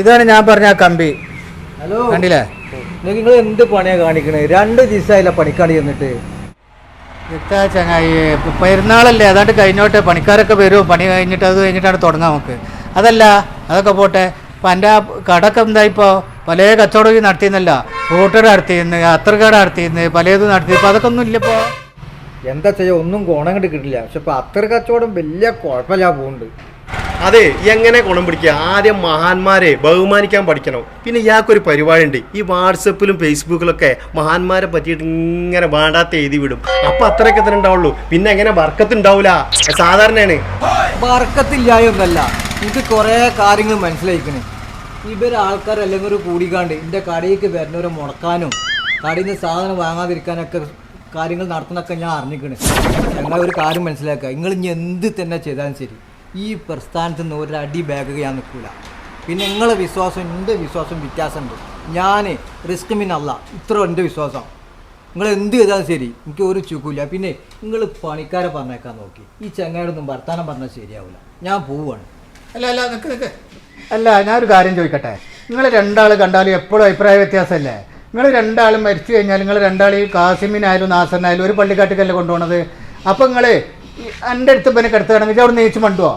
ഇതാണ് ഞാൻ പറഞ്ഞ ആ കമ്പി. ഹലോ. കണ്ടില്ലേ? നിങ്ങൾ എന്ത് പണിയാ കാണിക്കണേ? രണ്ട് ദിവസമായില്ല പണിക്കാണ് ചെന്നിട്ട്. എത്താ ചങ്ങായി പെരുന്നാളല്ലേ അതാണ്ട് കഴിഞ്ഞോട്ടെ പണിക്കാരൊക്കെ വരും. പണി കഴിഞ്ഞിട്ട് അത് കഴിഞ്ഞിട്ടാണ് തുടങ്ങാം നമുക്ക്. അതല്ല അതൊക്കെ പോട്ടെ. ഇപ്പം എന്റെ ആ കടക്ക് എന്താ ഇപ്പോൾ പല കച്ചവടം നടത്തിയെന്നല്ല. ഫ്രൂട്ടർ നടത്തിയെന്ന് അത്രക്കട നടത്തിയെന്ന് പലതും നടത്തി ഇപ്പം അതൊക്കെ ഒന്നും ഇല്ല ഇപ്പോൾ എന്താ ചെയ്യാ? ഒന്നും ഗുണം കണ്ട് കിട്ടില്ല. പക്ഷെ ഇപ്പൊ അത്ര കച്ചവടം വലിയ കുഴപ്പമില്ല പോകുന്നുണ്ട്. അതെ എങ്ങനെ ഗുണം പിടിക്കുക? ആദ്യം മഹാന്മാരെ ബഹുമാനിക്കാൻ പഠിക്കണം. പിന്നെ ഇയാൾക്കൊരു പരിപാടിയുണ്ട്. ഈ വാട്സപ്പിലും ഫേസ്ബുക്കിലൊക്കെ മഹാന്മാരെ പറ്റിയിട്ട് ഇങ്ങനെ വേണ്ടാത്ത എഴുതി വിടും. അപ്പൊ അത്രയൊക്കെ തന്നെ ഉണ്ടാവുള്ളൂ. പിന്നെ എങ്ങനെ വർക്കത്ത് ഉണ്ടാവൂല സാധാരണയാണ്. വർക്കത്തില്ലായൊന്നല്ല. എനിക്ക് കുറെ കാര്യങ്ങൾ മനസ്സിലായിക്കണേ. ഇവരാൾക്കാരെല്ലാം ഒരു കൂടിക്കാണ്ട് എന്റെ കടയിലേക്ക് വരുന്നവരെ മുടക്കാനും കടയിൽ നിന്ന് സാധനം വാങ്ങാതിരിക്കാനൊക്കെ കാര്യങ്ങൾ നടത്തുന്നൊക്കെ ഞാൻ അറിഞ്ഞിരിക്കണേ ഞങ്ങളൊരു കാര്യം മനസ്സിലാക്കുക. നിങ്ങൾ ഇനി എന്ത് തന്നെ ചെയ്താലും ശരി. ഈ പ്രസ്ഥാനത്ത് നിന്ന് ഒരു അടി ബാഗ് ഞാൻ നിൽക്കില്ല പിന്നെ നിങ്ങളെ വിശ്വാസം എന്റെ വിശ്വാസം വ്യത്യാസമുണ്ട്. ഞാൻ റിസ്ക് മീനല്ല ഇത്ര എന്റെ വിശ്വാസം. നിങ്ങൾ എന്ത് ചെയ്താലും ശരി. എനിക്ക് ഒരു ചുക്കില്ല. പിന്നെ നിങ്ങൾ പണിക്കാരെ പറഞ്ഞേക്കാൻ നോക്കി. ഈ ചങ്ങായിടൊന്നും വർത്താനം പറഞ്ഞാൽ ശരിയാവില്ല ഞാൻ പോവാണ്. അല്ല അല്ല നിൽക്ക് നിൽക്ക് അല്ല ഞാനൊരു കാര്യം ചോദിക്കട്ടെ? നിങ്ങൾ രണ്ടാൾ കണ്ടാലും എപ്പോഴും അഭിപ്രായ വ്യത്യാസമല്ലേ? നിങ്ങൾ രണ്ടാളും മരിച്ചു കഴിഞ്ഞാൽ നിങ്ങൾ രണ്ടാൾ ഈ കാസിമിനായാലും നാസറിനായാലും ഒരു പള്ളിക്കാട്ടിക്കല്ലേ കൊണ്ടുപോകണത് അപ്പം നിങ്ങൾ എന്റെ അടുത്ത് പിന്നെ കിടത്തുകയാണെങ്കിൽ അവിടെ നീച്ച് മണ്ടുവോ?